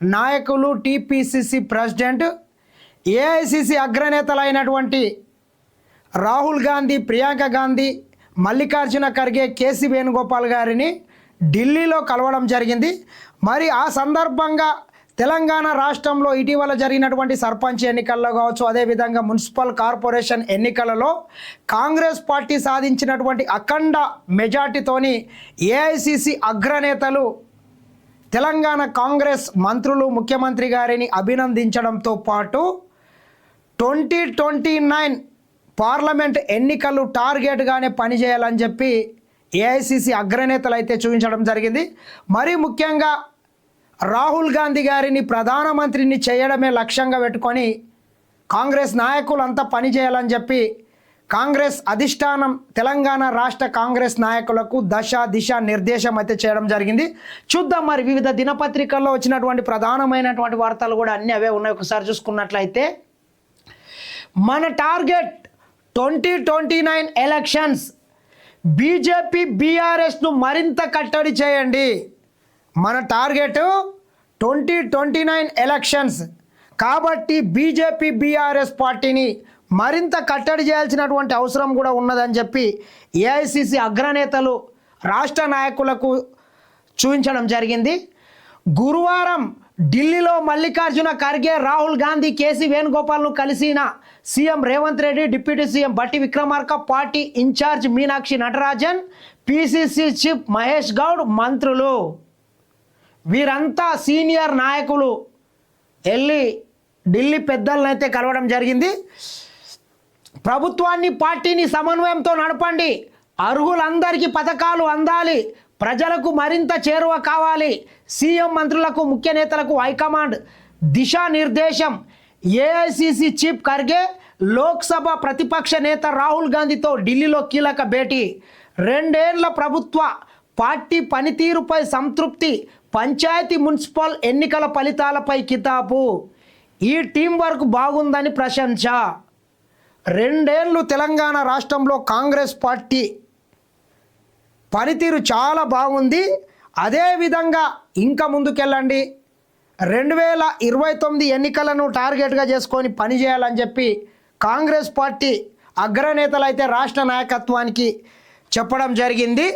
నాయకులు TPCC president AICC అగ్రనేతలైనటువంటి Rahul Gandhi Priyanka Gandhi Mallikarjuna Kharge KC Venugopal గారిని ఢిల్లీలో కలవడం జరిగింది. మరి ఆ సందర్భంగా తెలంగాణ రాష్ట్రంలో ఇటీవల జరిగినటువంటి సర్పంచ్ ఎన్నికల్లో కావచ్చు అదేవిధంగా మున్సిపల్ కార్పొరేషన్ ఎన్నికలలో కాంగ్రెస్ పార్టీ సాధించినటువంటి అఖండ మెజార్టీతోని ఏఐసిసి అగ్రనేతలు తెలంగాణ కాంగ్రెస్ మంత్రులు ముఖ్యమంత్రి గారిని అభినందించడంతో పాటు ట్వంటీ ట్వంటీ నైన్ పార్లమెంట్ ఎన్నికలు టార్గెట్గానే పనిచేయాలని చెప్పి ఏఐసిసి అగ్రనేతలు అయితే చూపించడం జరిగింది. మరీ ముఖ్యంగా రాహుల్ గాంధీ గారిని ప్రధానమంత్రిని చేయడమే లక్ష్యంగా పెట్టుకొని కాంగ్రెస్ నాయకులంతా పనిచేయాలని చెప్పి కాంగ్రెస్ అధిష్టానం తెలంగాణ రాష్ట్ర కాంగ్రెస్ నాయకులకు దశ దిశ నిర్దేశం అయితే చేయడం జరిగింది. చూద్దాం మరి వివిధ దినపత్రికల్లో వచ్చినటువంటి ప్రధానమైనటువంటి వార్తలు కూడా అన్నీ అవే ఉన్నాయి. ఒకసారి చూసుకున్నట్లయితే మన target twenty twenty nine elections BJP బీఆర్ఎస్ను మరింత కట్టడి చేయండి. మన target twenty twenty nine elections. కాబట్టి బీజేపీ బీఆర్ఎస్ పార్టీని మరింత కట్టడి చేయాల్సినటువంటి అవసరం కూడా ఉన్నదని చెప్పి ఏఐసిసి అగ్రనేతలు రాష్ట్ర నాయకులకు చూపించడం జరిగింది. గురువారం ఢిల్లీలో మల్లికార్జున ఖర్గే రాహుల్ గాంధీ కేసీ వేణుగోపాల్ను కలిసిన CM Revanth Reddy deputy CM Bhatti Vikramarka party incharge Meenakshi Natarajan PCC chief Mahesh Goud మంత్రులు. వీరంతా సీనియర్ నాయకులు వెళ్ళి ఢిల్లీ పెద్దలను అయితే కలవడం జరిగింది. ప్రభుత్వాన్ని పార్టీని సమన్వయంతో నడపండి. అర్హులందరికీ పథకాలు అందాలి. ప్రజలకు మరింత చేరువ కావాలి. సీఎం మంత్రులకు ముఖ్య నేతలకు హైకమాండ్. దిశానిర్దేశం. ఏఐసిసి చీఫ్ ఖర్గే లోక్సభ ప్రతిపక్ష నేత రాహుల్ గాంధీతో ఢిల్లీలో కీలక భేటీ. రెండేళ్ళ ప్రభుత్వ పార్టీ పనితీరుపై సంతృప్తి పంచాయతీ మున్సిపల్ ఎన్నికల ఫలితాలపై కితాబు. ఈ టీం వర్క్ బాగుందని ప్రశంస. రెండేళ్ళు తెలంగాణ రాష్ట్రంలో కాంగ్రెస్ పార్టీ పనితీరు చాలా బాగుంది. అదేవిధంగా ఇంకా ముందుకెళ్ళండి. రెండు వేల ఇరవై తొమ్మిది ఎన్నికలను టార్గెట్గా చేసుకొని పనిచేయాలని చెప్పి కాంగ్రెస్ పార్టీ అగ్రనేతలు అయితే రాష్ట్ర నాయకత్వానికి చెప్పడం జరిగింది.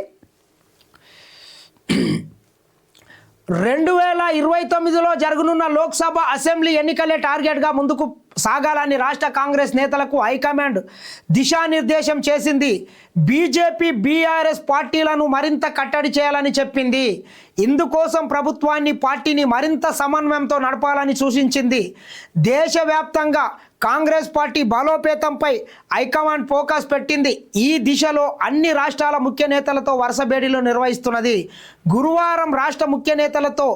రెండు వేల ఇరవై తొమ్మిదిలో జరగనున్న లోక్సభ అసెంబ్లీ ఎన్నికలే టార్గెట్గా ముందుకు సాగాలని రాష్ట్ర కాంగ్రెస్ నేతలకు హైకమాండ్ దిశానిర్దేశం చేసింది. బీజేపీ బీఆర్ఎస్ పార్టీలను మరింత కట్టడి చేయాలని చెప్పింది. ఇందుకోసం ప్రభుత్వాన్ని పార్టీని మరింత సమన్వయంతో నడపాలని సూచించింది. దేశవ్యాప్తంగా కాంగ్రెస్ పార్టీ బలోపేతంపై హైకమాండ్ ఫోకస్ పెట్టింది. ఈ దిశలో అన్ని రాష్ట్రాల ముఖ్య నేతలతో వరుస భేటీలు నిర్వహిస్తున్నది. గురువారం రాష్ట్ర ముఖ్య నేతలతో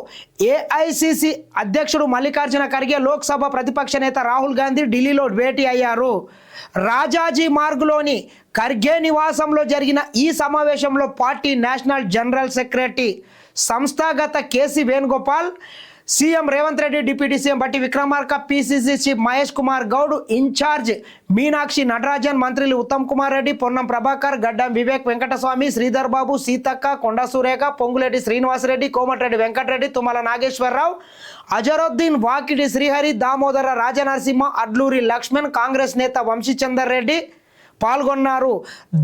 ఏఐసిసి అధ్యక్షుడు మల్లికార్జున ఖర్గే లోక్సభ ప్రతిపక్ష నేత రాహుల్ గాంధీ ఢిల్లీలో భేటీ అయ్యారు. రాజాజీ మార్గులోని ఖర్గే నివాసంలో జరిగిన ఈ సమావేశంలో పార్టీ నేషనల్ జనరల్ సెక్రటరీ సంస్థాగత KC Venugopal CM Revanth Reddy deputy CM Bhatti Vikramarka PCC chief Mahesh Kumar Goud incharge Meenakshi Natarajan మంత్రులు ఉత్తమ్ కుమార్ రెడ్డి పొన్నం ప్రభాకర్ గడ్డం వివేక్ వెంకటస్వామి శ్రీధర్ బాబు సీతక్క కొండ సురేఖ పొంగులేటి శ్రీనివాసరెడ్డి కోమటిరెడ్డి వెంకటరెడ్డి తుమ్మల నాగేశ్వరరావు అజరుద్దీన్ వాకిటి శ్రీహరి దామోదర రాజనరసింహ అడ్లూరి లక్ష్మణ్ కాంగ్రెస్ నేత వంశీచందర్ రెడ్డి పాల్గొన్నారు.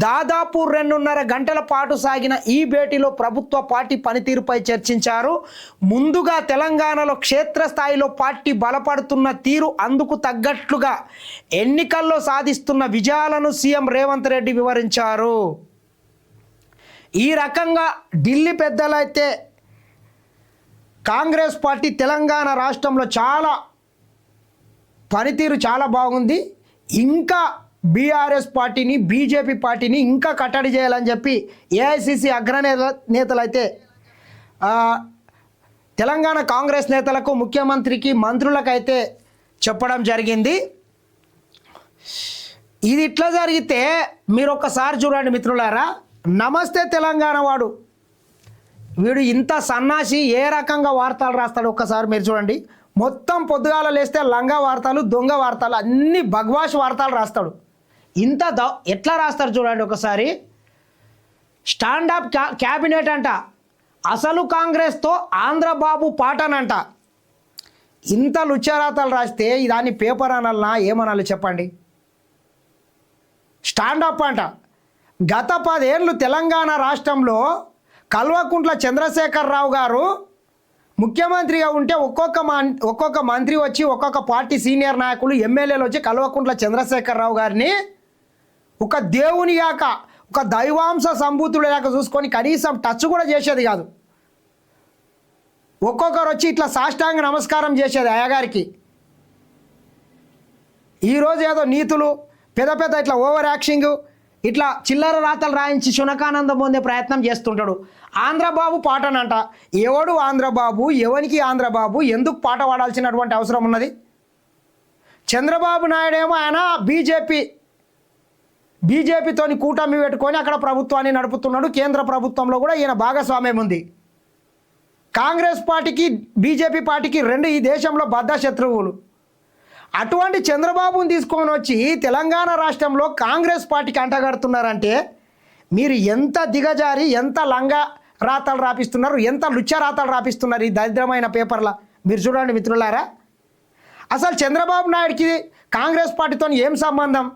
దాదాపు రెండున్నర గంటల పాటు సాగిన ఈ భేటీలో ప్రభుత్వ పార్టీ పనితీరుపై చర్చించారు. ముందుగా తెలంగాణలో క్షేత్రస్థాయిలో పార్టీ బలపడుతున్న తీరు అందుకు తగ్గట్లుగా ఎన్నికల్లో సాధిస్తున్న విజయాలను సీఎం రేవంత్ రెడ్డి వివరించారు. ఈ రకంగా ఢిల్లీ పెద్దలైతే కాంగ్రెస్ పార్టీ తెలంగాణ రాష్ట్రంలో చాలా పనితీరు చాలా బాగుంది. ఇంకా బీఆర్ఎస్ పార్టీని బీజేపీ పార్టీని ఇంకా కట్టడి చేయాలని చెప్పి ఏఐసిసి అగ్రనేత నేతలైతే తెలంగాణ కాంగ్రెస్ నేతలకు ముఖ్యమంత్రికి మంత్రులకైతే చెప్పడం జరిగింది. ఇది ఇట్లా జరిగితే మీరు ఒక్కసారి చూడండి మిత్రులారా. నమస్తే తెలంగాణ వాడు. వీడు ఇంత సన్నాసి ఏ రకంగా వార్తలు రాస్తాడు ఒక్కసారి మీరు చూడండి. మొత్తం పొద్దుగాల లేస్తే లంగా వార్తలు దొంగ వార్తలు అన్ని భగవాష్ వార్తలు రాస్తాడు. ఇంత ద ఎట్లా రాస్తారు చూడండి ఒకసారి. స్టాండప్ క్యా క్యాబినెట్ అంట. అసలు కాంగ్రెస్తో ఆంధ్రబాబు పాటనంట. ఇంత లుచ్చారాతలు రాస్తే దాన్ని పేపర్ అనాలనా ఏమనాలి చెప్పండి. స్టాండప్ అంట. గత పదేళ్ళు తెలంగాణ రాష్ట్రంలో కల్వకుంట్ల చంద్రశేఖరరావు గారు ముఖ్యమంత్రిగా ఉంటే ఒక్కొక్క మం ఒక్కొక్క మంత్రి వచ్చి ఒక్కొక్క పార్టీ సీనియర్ నాయకులు ఎమ్మెల్యేలు వచ్చి కల్వకుంట్ల చంద్రశేఖరరావు గారిని ఒక దేవుని యాక ఒక దైవాంశ సంభూతుడు యాక చూసుకొని కనీసం టచ్ కూడా చేసేది కాదు. ఒక్కొక్కరు వచ్చి ఇట్లా సాష్టాంగ నమస్కారం చేసేది అయ్యగారికి. ఈరోజు ఏదో నీతులు పెద్ద పెద్ద ఇట్లా ఓవర్ యాక్షింగ్ ఇట్లా చిల్లర రాతలు రాయించి శునకానందం పొందే ప్రయత్నం చేస్తుంటాడు. ఆంధ్రబాబు పాటనంట ఎవడు ఆంధ్రబాబు ఎవనికి ఆంధ్రబాబు ఎందుకు పాట పాడాల్సినటువంటి అవసరం ఉన్నది? చంద్రబాబు నాయుడు ఏమో ఆయన బీజేపీ బీజేపీతోని కూటమి పెట్టుకొని అక్కడ ప్రభుత్వాన్ని నడుపుతున్నాడు. కేంద్ర ప్రభుత్వంలో కూడా ఈయన భాగస్వామ్యం ఉంది. కాంగ్రెస్ పార్టీకి బీజేపీ పార్టీకి రెండు ఈ దేశంలో బద్ద శత్రువులు. అటువంటి చంద్రబాబుని తీసుకొని వచ్చి తెలంగాణ రాష్ట్రంలో కాంగ్రెస్ పార్టీకి అంటగడుతున్నారంటే మీరు ఎంత దిగజారి ఎంత లంగా రాతలు రాపిస్తున్నారు ఎంత లుచ్చ రాతలు రాపిస్తున్నారు ఈ దరిద్రమైన పేపర్ల? మీరు చూడండి మిత్రులారా. అసలు చంద్రబాబు నాయుడికి కాంగ్రెస్ పార్టీతో ఏం సంబంధం?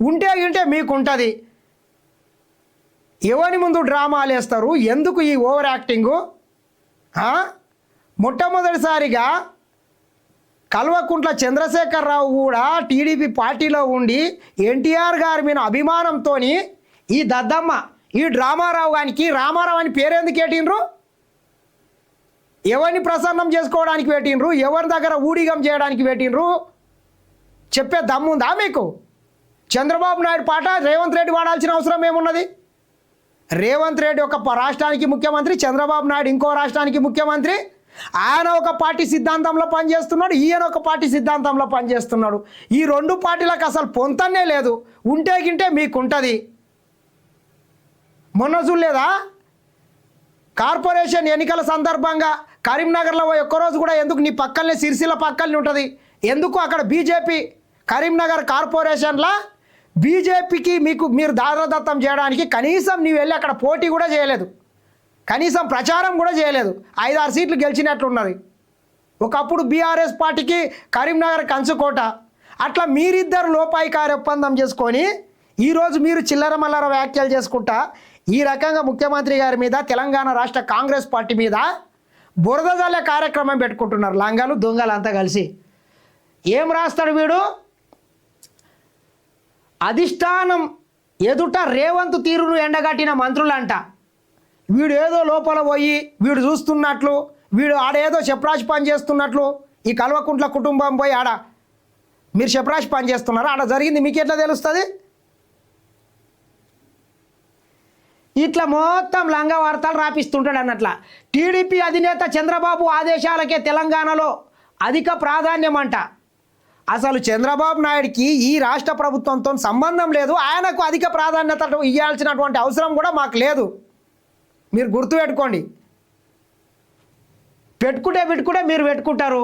ఉంటే ఉంటే మీకు ఉంటుంది ఎవరి ముందు డ్రామాలు వేస్తారు ఎందుకు ఈ ఓవర్ యాక్టింగు? మొట్టమొదటిసారిగా కల్వకుంట్ల చంద్రశేఖరరావు కూడా టీడీపీ పార్టీలో ఉండి ఎన్టీఆర్ గారి మీద అభిమానంతో ఈ దద్దమ్మ ఈ డ్రామారావు గానికి రామారావు అని పేరెందుకు పెట్టిండ్రు? ఎవరిని ప్రసన్నం చేసుకోవడానికి పెట్టిండ్రు? ఎవరి దగ్గర ఊడిగం చేయడానికి పెట్టిండ్రు? చెప్పే దమ్ముందా మీకు? చంద్రబాబు నాయుడు పాట రేవంత్ రెడ్డి వాడాల్సిన అవసరం ఏమున్నది? రేవంత్ రెడ్డి ఒక రాష్ట్రానికి ముఖ్యమంత్రి చంద్రబాబు నాయుడు ఇంకో రాష్ట్రానికి ముఖ్యమంత్రి. ఆయన ఒక పార్టీ సిద్ధాంతంలో పనిచేస్తున్నాడు ఈయన ఒక పార్టీ సిద్ధాంతంలో పనిచేస్తున్నాడు. ఈ రెండు పార్టీలకు అసలు పొంతనే లేదు. ఉంటే గింటే మీకు ఉంటుంది మొన్న చూడలేదా? కార్పొరేషన్ ఎన్నికల సందర్భంగా కరీంనగర్లో ఒక్కరోజు కూడా ఎందుకు నీ పక్కనే సిరిసిల పక్కనే ఉంటుంది? ఎందుకు అక్కడ బీజేపీ కరీంనగర్ కార్పొరేషన్లో బీజేపీకి మీకు మీరు దారదత్తం చేయడానికి కనీసం నీవు వెళ్ళి అక్కడ పోటీ కూడా చేయలేదు. కనీసం ప్రచారం కూడా చేయలేదు. ఐదారు సీట్లు గెలిచినట్లున్నది. ఒకప్పుడు బీఆర్ఎస్ పార్టీకి కరీంనగర్ కంచుకోట. అట్లా మీరిద్దరు లోపాయికారి ఒప్పందం చేసుకొని ఈరోజు మీరు చిల్లర మల్లర వ్యాఖ్యలు చేసుకుంటా ఈ రకంగా ముఖ్యమంత్రి గారి మీద తెలంగాణ రాష్ట్ర కాంగ్రెస్ పార్టీ మీద బురద కార్యక్రమం పెట్టుకుంటున్నారు లంగాలు దొంగలు అంతా కలిసి. ఏం రాస్తాడు వీడు? అధిష్టానం ఎదుట రేవంత్ తీరును ఎండగట్టిన మంత్రులంట. వీడు ఏదో లోపల పోయి వీడు చూస్తున్నట్లు వీడు ఆడేదో చెప్రాజ్ పని చేస్తున్నట్లు ఈ కల్వకుంట్ల కుటుంబం పోయి ఆడ మీరు చెప్రాజ్ పని చేస్తున్నారు? ఆడ జరిగింది మీకు ఎట్లా తెలుస్తుంది? ఇట్లా మొత్తం లంగా వార్తలు రాపిస్తుంటాడు అన్నట్ల. టీడీపీ అధినేత చంద్రబాబు ఆదేశాలకే తెలంగాణలో అధిక ప్రాధాన్యం అంట అసలు చంద్రబాబు నాయుడికి ఈ రాష్ట్ర ప్రభుత్వంతో సంబంధం లేదు. ఆయనకు అధిక ప్రాధాన్యత ఇవ్వాల్సినటువంటి అవసరం కూడా మాకు లేదు. మీరు గుర్తుపెట్టుకోండి. పెట్టుకుంటే పెట్టుకుంటే మీరు పెట్టుకుంటారు.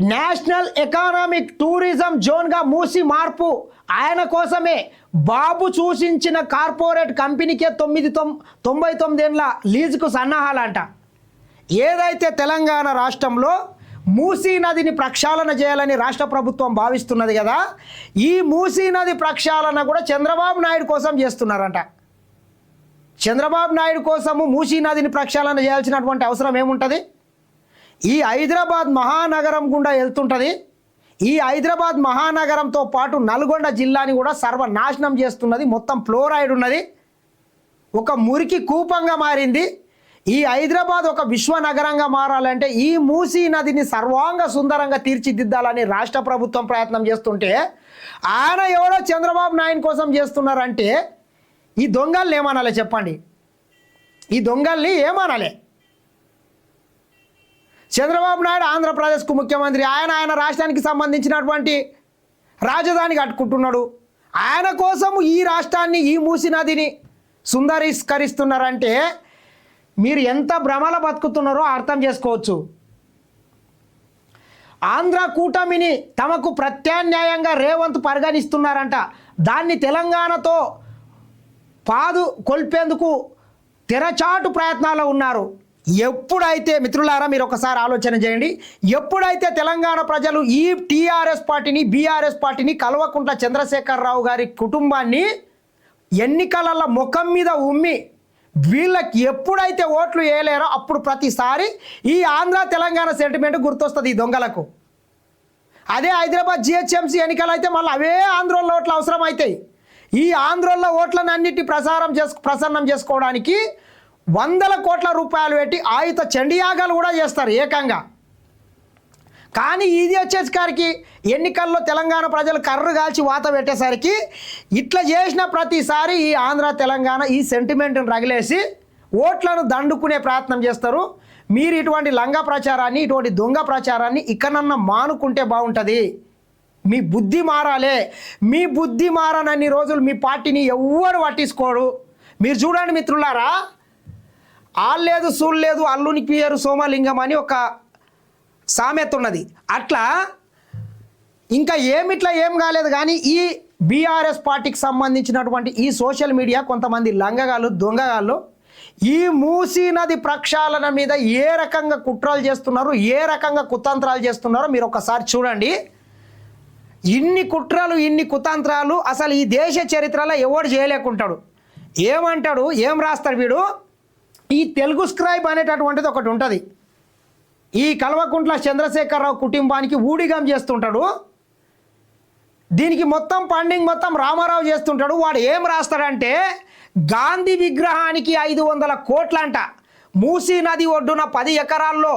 నేషనల్ ఎకనామిక్ టూరిజం జోన్గా మూసి మార్పు ఆయన కోసమే బాబు సూచించిన కార్పొరేట్ కంపెనీకే తొమ్మిది తొమ్ తొంభై తొమ్మిదేళ్ళ లీజుకు సన్నాహాలంట. ఏదైతే తెలంగాణ రాష్ట్రంలో మూసీ నదిని ప్రక్షాళన చేయాలని రాష్ట్ర ప్రభుత్వం భావిస్తున్నది కదా ఈ మూసీ నది ప్రక్షాళన కూడా చంద్రబాబు నాయుడు కోసం చేస్తున్నారంట. చంద్రబాబు నాయుడు కోసము మూసీ నదిని ప్రక్షాళన చేయాల్సినటువంటి అవసరం ఏముంటుంది? ఈ హైదరాబాద్ మహానగరం గుండా వెళ్తుంటుంది. ఈ హైదరాబాద్ మహానగరంతో పాటు నల్గొండ జిల్లాని కూడా సర్వనాశనం చేస్తున్నది. మొత్తం ఫ్లోరైడ్ ఉన్నది. ఒక మురికి కూపంగా మారింది. ఈ హైదరాబాద్ ఒక విశ్వ నగరంగా మారాలంటే ఈ మూసీ నదిని సర్వాంగ సుందరంగా తీర్చిదిద్దాలని రాష్ట్ర ప్రభుత్వం ప్రయత్నం చేస్తుంటే ఆయన ఎవరో చంద్రబాబు నాయుడు కోసం చేస్తున్నారంటే ఈ దొంగల్ని ఏమనాలి చెప్పండి? ఈ దొంగల్ని ఏమనాలి? చంద్రబాబు నాయుడు ఆంధ్రప్రదేశ్కు ముఖ్యమంత్రి ఆయన ఆయన రాష్ట్రానికి సంబంధించినటువంటి రాజధాని కట్టుకుంటున్నాడు. ఆయన కోసం ఈ రాష్ట్రాన్ని ఈ మూసి నదిని సుందరీకరిస్తున్నారంటే మీరు ఎంత భ్రమల బతుకుతున్నారో అర్థం చేసుకోవచ్చు. ఆంధ్ర కూటమిని తమకు ప్రత్యామ్నాయంగా రేవంత్ పరిగణిస్తున్నారంట. దాన్ని తెలంగాణతో పాదు కొల్పేందుకు తెరచాటు ప్రయత్నాలు ఉన్నారు. ఎప్పుడైతే మిత్రులారా మీరు ఒకసారి ఆలోచన చేయండి. ఎప్పుడైతే తెలంగాణ ప్రజలు ఈ టీఆర్ఎస్ పార్టీని బీఆర్ఎస్ పార్టీని కల్వకుంట్ల చంద్రశేఖరరావు గారి కుటుంబాన్ని ఎన్నికలలో ముఖం మీద ఉమ్మి వీళ్ళకి ఎప్పుడైతే ఓట్లు వేయలేరో అప్పుడు ప్రతిసారి ఈ ఆంధ్ర తెలంగాణ సెంటిమెంట్ గుర్తొస్తుంది ఈ దొంగలకు. అదే హైదరాబాద్ జిహెచ్ఎంసీ ఎన్నికలు అయితే మళ్ళీ అవే ఆంధ్రోళ్ళ ఓట్లు అవసరం అవుతాయి ఈ ఆంధ్రోళ్ళ ఓట్లను అన్నిటి ప్రసారం చేసు ప్రసన్నం చేసుకోవడానికి వందల కోట్ల రూపాయలు పెట్టి ఆయుధ చండియాగాలు కూడా చేస్తారు ఏకంగా. కానీ ఇది వచ్చేసరికి ఎన్నికల్లో తెలంగాణ ప్రజలు కర్రు కాల్చి వాత పెట్టేసరికి ఇట్లా చేసిన ప్రతిసారి ఈ ఆంధ్ర తెలంగాణ ఈ సెంటిమెంట్ని రగిలేసి ఓట్లను దండుకునే ప్రయత్నం చేస్తారు. మీరు ఇటువంటి లంగ ప్రచారాన్ని ఇటువంటి దొంగ ప్రచారాన్ని ఇకనన్నా మానుకుంటే బాగుంటుంది. మీ బుద్ధి మారాలే. మీ బుద్ధి మారనన్ని రోజులు మీ పార్టీని ఎవ్వరు పట్టించుకోడు మీరు చూడండి మిత్రులారా ఆల్లేదు సూళ్ళలేదు అల్లుని పియరు సోమలింగం అని ఒక సామెత ఉన్నది. అట్లా ఇంకా ఏమిట్లా ఏం కాలేదు కానీ ఈ బీఆర్ఎస్ పార్టీకి సంబంధించినటువంటి ఈ సోషల్ మీడియా కొంతమంది లంగగాళ్ళు దొంగగాళ్ళు ఈ మూసీ నది ప్రక్షాళన మీద ఏ రకంగా కుట్రలు చేస్తున్నారు ఏ రకంగా కుతంత్రాలు చేస్తున్నారో మీరు ఒకసారి చూడండి. ఇన్ని కుట్రలు ఇన్ని కుతంత్రాలు అసలు ఈ దేశ చరిత్రలో ఎవడు చేయలేకుంటాడు. ఏమంటాడు ఏం రాస్తాడు వీడు? ఈ తెలుగు స్క్రైబ్ అనేటటువంటిది ఒకటి ఉంటుంది. ఈ కల్వకుంట్ల చంద్రశేఖరరావు కుటుంబానికి ఊడిగం చేస్తుంటాడు. దీనికి మొత్తం ఫండింగ్ మొత్తం రామారావు చేస్తుంటాడు. వాడు ఏం రాస్తాడంటే గాంధీ విగ్రహానికి ఐదు వందల కోట్లంట. మూసీ నది ఒడ్డున పది ఎకరాల్లో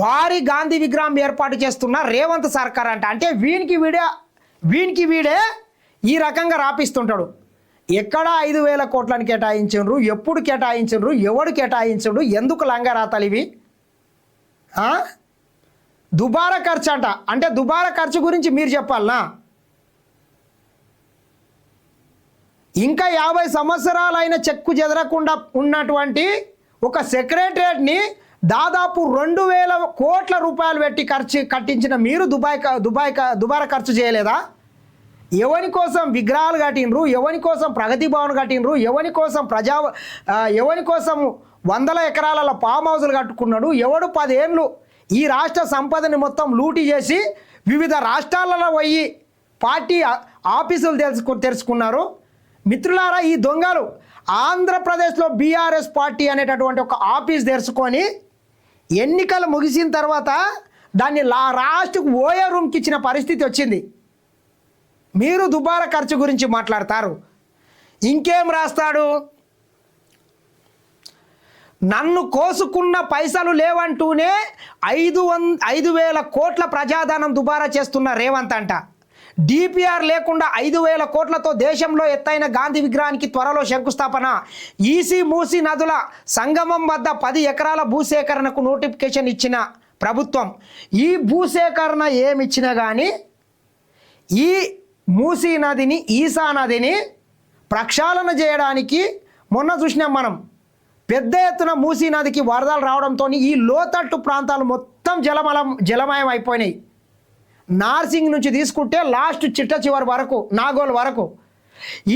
భారీ గాంధీ విగ్రహం ఏర్పాటు చేస్తున్న రేవంత్ సర్కార్ అంట. అంటే వీనికి వీడే వీనికి వీడే ఈ రకంగా రాపిస్తుంటాడు. ఎక్కడ ఐదు వేల కోట్లను కేటాయించండ్రు? ఎప్పుడు కేటాయించండ్రు? ఎవడు కేటాయించడు? ఎందుకు లంగరాతలు ఇవి దుబారా ఖర్చు అంట. అంటే దుబారా ఖర్చు గురించి మీరు చెప్పాలనా? ఇంకా యాభై సంవత్సరాలైన చెక్కు చెదరకుండా ఉన్నటువంటి ఒక సెక్రటరియట్ని దాదాపు రెండు వేల కోట్ల రూపాయలు పెట్టి ఖర్చు కట్టించిన మీరు దుబాయ్ దుబాయ్ దుబారా ఖర్చు చేయలేదా? ఎవని కోసం విగ్రహాలు కట్టినరు ఎవని కోసం ప్రగతి భవన్ కట్టినరు ఎవని కోసం ప్రజా ఎవని కోసం వందల ఎకరాల ఫామ్ హౌజులు కట్టుకున్నాడు. ఎవడు పదేళ్ళు ఈ రాష్ట్ర సంపదని మొత్తం లూటీ చేసి వివిధ రాష్ట్రాలలో పోయి పార్టీ ఆఫీసులు తెలుసుకు తెరుచుకున్నారు మిత్రులారా ఈ దొంగలు ఆంధ్రప్రదేశ్లో బీఆర్ఎస్ పార్టీ అనేటటువంటి ఒక ఆఫీస్ తెరుచుకొని ఎన్నికలు ముగిసిన తర్వాత దాన్ని లా రాష్ట్రకు ఓయే రూమ్కి ఇచ్చిన పరిస్థితి వచ్చింది. మీరు దుబారా ఖర్చు గురించి మాట్లాడతారు. ఇంకేం రాస్తాడు? నన్ను కోసుకున్న పైసలు లేవంటూనే ఐదు వం ఐదు వేల కోట్ల ప్రజాధనం దుబారా చేస్తున్న రేవంత్ అంట. డిపిఆర్ లేకుండా ఐదు వేల కోట్లతో దేశంలో ఎత్తైన గాంధీ విగ్రహానికి త్వరలో శంకుస్థాపన. ఈసీ మూసీ నదుల సంగమం వద్ద పది ఎకరాల భూసేకరణకు నోటిఫికేషన్ ఇచ్చిన ప్రభుత్వం. ఈ భూసేకరణ ఏమిచ్చినా కానీ ఈ మూసీ నదిని ఈసా నదిని ప్రక్షాళన చేయడానికి మొన్న చూసినాం మనం. పెద్ద ఎత్తున మూసీ నదికి వరదలు రావడంతో ఈ లోతట్టు ప్రాంతాలు మొత్తం జలమలం జలమయం అయిపోయినాయి. నార్సింగ్ నుంచి తీసుకుంటే లాస్ట్ చిట్ట చివరి వరకు నాగోల్ వరకు.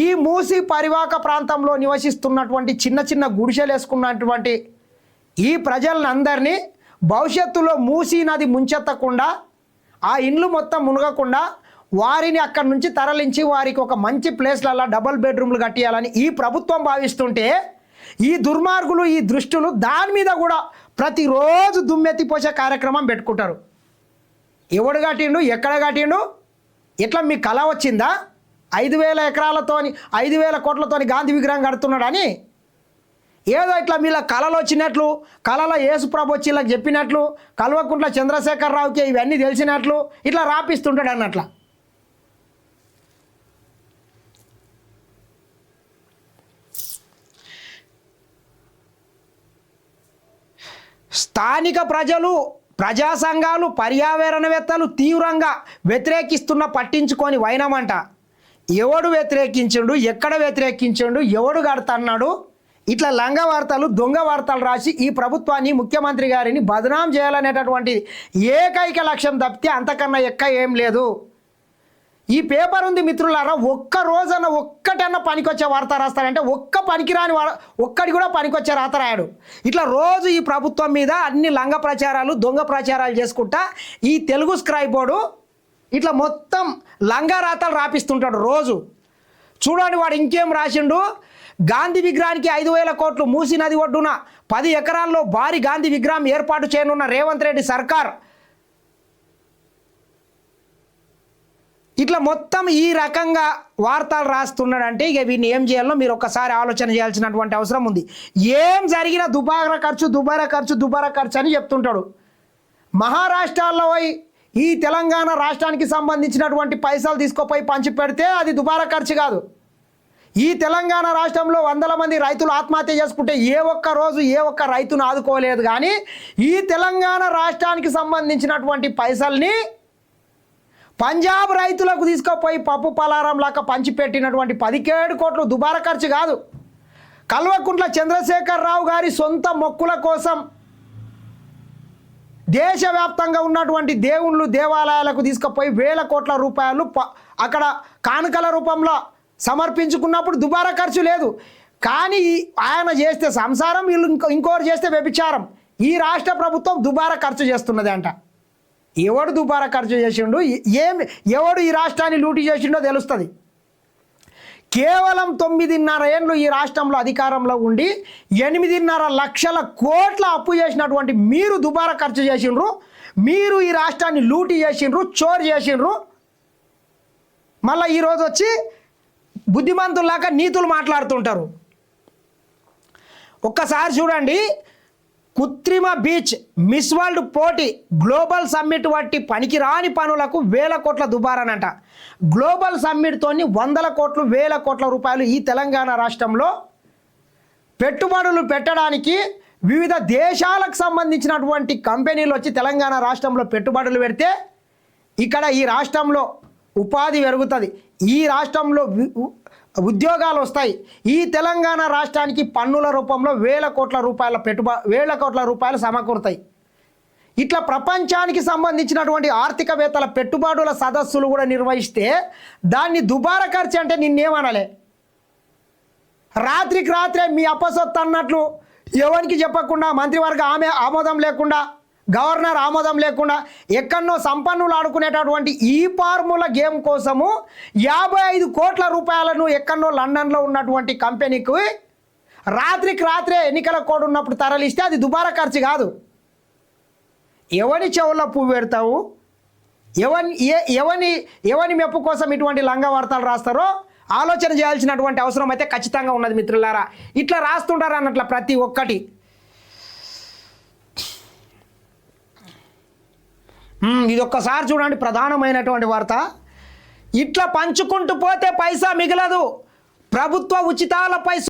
ఈ మూసీ పరివాహక ప్రాంతంలో నివసిస్తున్నటువంటి చిన్న చిన్న గుడిసెలు వేసుకున్నటువంటి ఈ ప్రజలందరినీ భవిష్యత్తులో మూసీ నది ముంచెత్తకుండా ఆ ఇండ్లు మొత్తం మునగకుండా వారిని అక్కడి నుంచి తరలించి వారికి ఒక మంచి ప్లేస్లలో డబుల్ బెడ్రూమ్లు కట్టియాలని ఈ ప్రభుత్వం భావిస్తుంటే ఈ దుర్మార్గులు ఈ దృష్టులు దాని మీద కూడా ప్రతిరోజు దుమ్మెత్తిపోసే కార్యక్రమం పెట్టుకుంటారు. ఎవడు కట్టిండు ఎక్కడ కట్టిండు ఇట్లా మీ కళ వచ్చిందా? ఐదు వేల ఎకరాలతోని ఐదు వేల కోట్లతోని గాంధీ విగ్రహం కడుతున్నాడని? ఏదో ఇట్లా మీల కళలు వచ్చినట్లు కళలో యేసుప్రభు వచ్చి ఇలా చెప్పినట్లు కల్వకుంట్ల చంద్రశేఖరరావుకి ఇవన్నీ తెలిసినట్లు ఇట్లా రాపిస్తుంటాడు అన్నట్ల. స్థానిక ప్రజలు ప్రజా సంఘాలు పర్యావరణవేత్తలు తీవ్రంగా వ్యతిరేకిస్తున్న పట్టించుకొని వైనమంట. ఎవడు వ్యతిరేకించిండు? ఎక్కడ వ్యతిరేకించిండు? ఎవడు కడతన్నాడు? ఇట్లా లంగ వార్తలు దొంగ వార్తలు రాసి ఈ ప్రభుత్వాన్ని ముఖ్యమంత్రి గారిని బదనాం చేయాలనేటటువంటి ఏకైక లక్ష్యం తప్పితే అంతకన్నా ఎక్క ఏం లేదు. ఈ పేపర్ ఉంది మిత్రులారా ఒక్క రోజన్న ఒక్కటన్నా పనికొచ్చే వార్త రాస్తారంటే ఒక్క పనికిరాని వా ఒక్కడి కూడా పనికొచ్చే రాత రాయడు. ఇట్లా రోజు ఈ ప్రభుత్వం మీద అన్ని లంగ ప్రచారాలు దొంగ ప్రచారాలు చేసుకుంటా ఈ తెలుగు స్క్రైబోర్డు ఇట్లా మొత్తం లంగా రాతలు రాపిస్తుంటాడు రోజు. చూడండి వాడు ఇంకేం రాసిండు? గాంధీ విగ్రహానికి ఐదు వేల కోట్లు మూసి నది ఒడ్డున పది ఎకరాల్లో భారీ గాంధీ విగ్రహం ఏర్పాటు చేయనున్న రేవంత్ రెడ్డి సర్కార్ ఇట్లా మొత్తం ఈ రకంగా వార్తలు రాస్తున్నాడంటే ఇక వీడిని ఏం చేయాలో మీరు ఒక్కసారి ఆలోచన చేయాల్సినటువంటి అవసరం ఉంది. ఏం జరిగినా దుబారా ఖర్చు దుబారా ఖర్చు దుబారా ఖర్చు అని చెప్తుంటాడు. మహారాష్ట్రాల్లో పోయి ఈ తెలంగాణ రాష్ట్రానికి సంబంధించినటువంటి పైసలు తీసుకుపోయి పంచి పెడితే అది దుబారా ఖర్చు కాదు. ఈ తెలంగాణ రాష్ట్రంలో వందల మంది రైతులు ఆత్మహత్య చేసుకుంటే ఏ ఒక్క రోజు ఏ ఒక్క రైతును ఆదుకోలేదు కానీ ఈ తెలంగాణ రాష్ట్రానికి సంబంధించినటువంటి పైసల్ని పంజాబ్ రైతులకు తీసుకుపోయి పప్పు పలారం లాగా పంచిపెట్టినటువంటి పదిహేడు కోట్లు దుబారా ఖర్చు కాదు. కల్వకుంట్ల చంద్రశేఖరరావు గారి సొంత మొక్కుల కోసం దేశవ్యాప్తంగా ఉన్నటువంటి దేవుళ్ళు దేవాలయాలకు తీసుకుపోయి వేల కోట్ల రూపాయలు ప- అక్కడ కానుకల రూపంలో సమర్పించుకున్నప్పుడు దుబారా ఖర్చు లేదు. కానీ ఆయన చేస్తే సంసారం వీళ్ళు ఇంకో ఇంకోరు చేస్తే వ్యభిచారం. ఈ రాష్ట్ర ప్రభుత్వం దుబారా ఖర్చు చేస్తున్నది అంట ఎవడు దుబారా ఖర్చు చేసిండు? ఏం ఎవడు ఈ రాష్ట్రాన్ని లూటి చేసిండో తెలుస్తుంది. కేవలం తొమ్మిదిన్నర ఏళ్ళు ఈ రాష్ట్రంలో అధికారంలో ఉండి ఎనిమిదిన్నర లక్షల కోట్ల అప్పు చేసినటువంటి మీరు దుబారా ఖర్చు చేసిండ్రు మీరు ఈ రాష్ట్రాన్ని లూటి చేసిండ్రు చోరు చేసిండ్రు. మళ్ళీ ఈరోజు వచ్చి బుద్ధిమంతుల్లాగా నీతులు మాట్లాడుతుంటారు. ఒక్కసారి చూడండి కృత్రిమ బీచ్ మిస్ వరల్డ్ పోటీ గ్లోబల్ సమ్మిట్ వంటి పనికిరాని పనులకు వేల కోట్ల దుబారానంట. గ్లోబల్ సమ్మిట్తోని వందల కోట్లు వేల కోట్ల రూపాయలు ఈ తెలంగాణ రాష్ట్రంలో పెట్టుబడులు పెట్టడానికి వివిధ దేశాలకు సంబంధించినటువంటి కంపెనీలు వచ్చి తెలంగాణ రాష్ట్రంలో పెట్టుబడులు పెడితే ఇక్కడ ఈ రాష్ట్రంలో ఉపాధి పెరుగుతుంది. ఈ రాష్ట్రంలో ఉద్యోగాలు వస్తాయి. ఈ తెలంగాణ రాష్ట్రానికి పన్నుల రూపంలో వేల కోట్ల రూపాయల పెట్టుబ వేల కోట్ల రూపాయలు సమకూరుతాయి. ఇట్లా ప్రపంచానికి సంబంధించినటువంటి ఆర్థికవేత్తల పెట్టుబడుల సదస్సులు కూడా నిర్వహిస్తే దాన్ని దుబారా ఖర్చు అంటే నిన్నేమనలే. రాత్రికి రాత్రే మీ అపసొత్తు అన్నట్లు ఎవరికి చెప్పకుండా మంత్రివర్గ ఆమె ఆమోదం లేకుండా గవర్నర్ ఆమోదం లేకుండా ఎక్కడో సంపన్నులు ఆడుకునేటటువంటి ఈ ఫార్ముల గేమ్ కోసము యాభై ఐదు కోట్ల రూపాయలను ఎక్కడనో లండన్లో ఉన్నటువంటి కంపెనీకి రాత్రికి రాత్రే ఎన్నికల కోడ్ ఉన్నప్పుడు తరలిస్తే అది దుబారా ఖర్చు కాదు. ఎవని చెవుల్లో పువ్వు పెడతావు? ఎవని ఏ ఎవని ఎవని మెప్పు కోసం ఇటువంటి లంగా వార్తలు రాస్తారో ఆలోచన చేయాల్సినటువంటి అవసరం అయితే ఖచ్చితంగా ఉన్నది మిత్రులారా. ఇట్లా రాస్తుంటారు అన్నట్ల ప్రతి ఒక్కటి. ఇది ఒక్కసారి చూడండి ప్రధానమైనటువంటి వార్త. ఇట్లా పంచుకుంటూ పోతే పైసా మిగలదు. ప్రభుత్వ ఉచితాలపై